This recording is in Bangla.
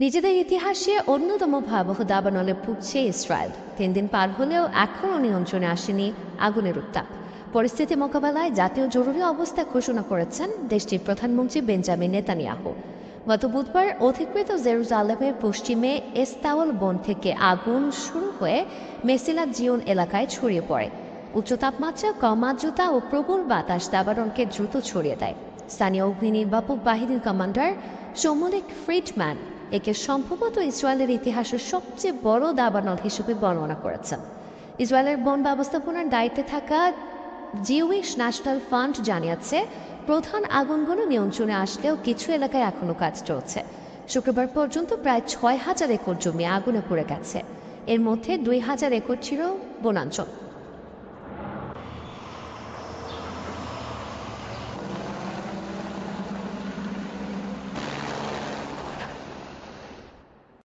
নিজেদের ইতিহাসে অন্যতম ভয়াবহ দাবানলে ভুগছে ইসরায়েল। তিন দিন পার হলেও এখনও নিয়ন্ত্রণে আসেনি আগুনের উত্তাপ। পরিস্থিতি মোকাবেলায় জাতীয় জরুরি অবস্থা ঘোষণা করেছেন দেশটির প্রধানমন্ত্রী বেঞ্জামিন নেতানিয়াহু। গত বুধবার অধিকৃত জেরুজালেমের পশ্চিমে এস্তাওয়াল বন থেকে আগুন শুরু হয়ে মেসিলা জিওন এলাকায় ছড়িয়ে পড়ে। উচ্চ তাপমাত্রা কম ও প্রবল বাতাস দাবানলকে দ্রুত ছড়িয়ে দেয়। স্থানীয় অগ্নি নির্বাপক বাহিনীর কমান্ডার সৌমলিক ফ্রিডম্যান একে সম্ভবত ইসরায়েলের ইতিহাসের সবচেয়ে বড় দাবানল হিসেবে বর্ণনা করেছেন। ইসরায়েলের বন ব্যবস্থাপনার দায়িত্বে থাকা জিউইশ ন্যাশনাল ফান্ড জানিয়েছে, প্রধান আগুনগুলো নিয়ন্ত্রণে আসলেও কিছু এলাকায় এখনও কাজ চলছে। শুক্রবার পর্যন্ত প্রায় ছয় হাজার একর জমি আগুনে পড়ে গেছে। এর মধ্যে দুই হাজার একর ছিল বনাঞ্চল।